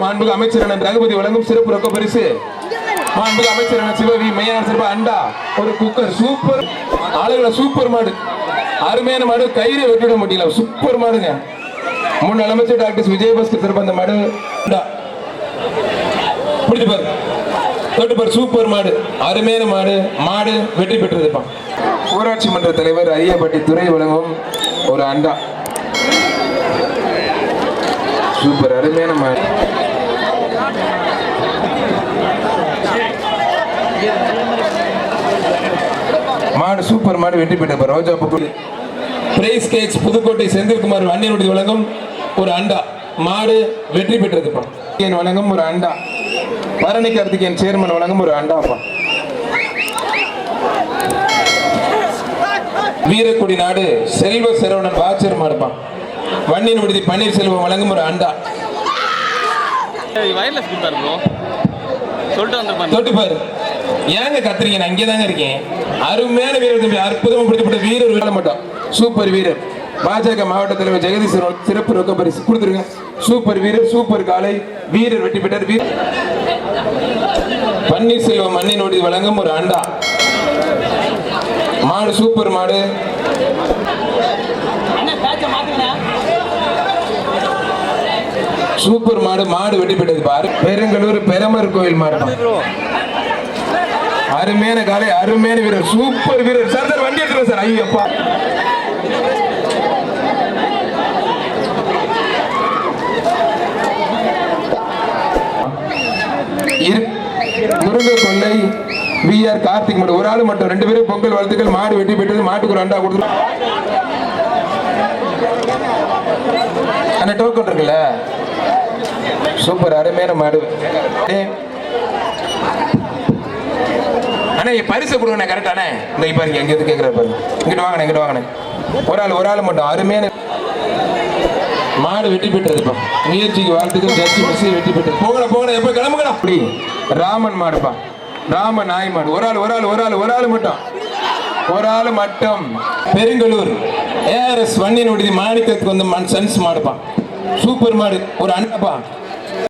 மாண்புக அமைச்சர் அண்ணன் ரகுபதி வழங்கும் சிறப்பு ரொக்க பரிசு. மாண்புக அமைச்சர் அண்ணன் சிவவி மையான சிறப்பு அண்டா ஒரு குக்கர் சூப்பர் ஆளுகளை சூப்பர் மாடு. அருமையான மாடு கயிறு வெட்டிட முடியல. சூப்பர் மாடுங்க. முன்னாள் அமைச்சர் டாக்டர் விஜயபாஸ்கர் சிறப்பு அந்த மாடு. பிடிச்சு பாரு. தொட்டு பாரு சூப்பர் மாடு. அருமையான மாடு. மாடு வெற்றி பெற்றதுப்பா. ஊராட்சி மன்ற தலைவர் ஐயாப்பட்டி துறை வழங்கும் ஒரு அண்டா. சூப்பர் அருமையான மாடு. மாடு சூப்பர் மாடு வெற்றி பெற்ற ரோஜா book prize catch Pudukkottai Senthilkumar அந்நியனுடைய வழங்கும் ஒரு அண்டா. மாடு வெற்றி பெற்றதுப்பா. என் வழங்கும் ஒரு அண்டா. பரணி கார்த்திகேயன் சேர்மன் வழங்கும் ஒரு அண்டாப்பா. வீரக்குடி நாடு செல்வ சரவணன் வாச்சர் மாடுப்பான் வன்னியின் விடுதி பன்னீர்செல்வம் வழங்கும் ஒரு அண்டா. வயர்லெஸ் கொடுத்தாரு ப்ரோ சொல்லிட்டு வந்திருப்பாரு தொட்டு பாரு. ஏங்க கத்துறீங்க? நான் இங்கே தாங்க இருக்கேன். அருமையான வீரர் தம்பி அற்புதமாக பிடிக்கப்பட்ட வீரர். விட மாட்டோம். சூப்பர் வீரர். பாஜக மாவட்ட தலைவர் ஜெகதீஸ்வரன் சிறப்பு ரொக்க பரிசு கொடுத்துருங்க. சூப்பர் வீரர் சூப்பர் காலை. வீரர் வெற்றி பெற்றார். வீரர் பன்னீர்செல்வம் மண்ணினோடி வழங்கும் ஒரு அண்டா. மாடு சூப்பர் மாடு. சூப்பர் மாடு மாடு வெட்டி பெற்றது பாரு. பெருங்கலூர் பெரமர் கோயில் மாடு. அருமையான காலை அருமையான வீரர் சூப்பர் வீரர். சார் சார் வண்டி எடுத்துருங்க சார். ஐயப்பா. இரு- முருங்கை கொள்ளை வி ஆர் கார்த்திக் மட்டும் ஒரு ஆள் மட்டும். ரெண்டு பேரும் பொங்கல் வாழ்த்துக்கள். மாடு வெட்டி பெற்றது மாட்டுக்கு ஒரு அண்டா கொடுத்து அந்த டோக்கன் இருக்குல்ல? சூப்பர் அருமையான மாடு. ஏய். அண்ணா பரிசு கொடுங்கண்ணே கரெக்டானே இந்த இப்ப பாருங்க எங்க எது கேட்குற பாருங்க. இங்கிட்டு வாங்கண்ணே இங்கிட்டு வாங்கண்ணே. ஒரு ஆள் ஒரு ஆள் மட்டும் அருமையான மாடு வெட்டி பெற்றதுப்பா முயற்சிக்கு வாழ்த்துக்கள் ஜஸ்டி மிஸ் வெட்டி பெற்றது. போகல போகல எப்ப கிளம்புங்கடா அப்படி. ராமன் மாடுப்பா ராமன் நாய் மாடு. ஒரு ஆள் ஒரு ஆள் ஒரு ஆள் ஒரு ஆள் மட்டும். ஒரு ஆள் மட்டும். பெருங்கலூர். ஏஆர்எஸ் வண்ணின் விடுதி மாணிக்கத்துக்கு வந்து மண் சன்ஸ் மாடுப்பான் சூப்பர் மாடு ஒரு அண்ணப்பா.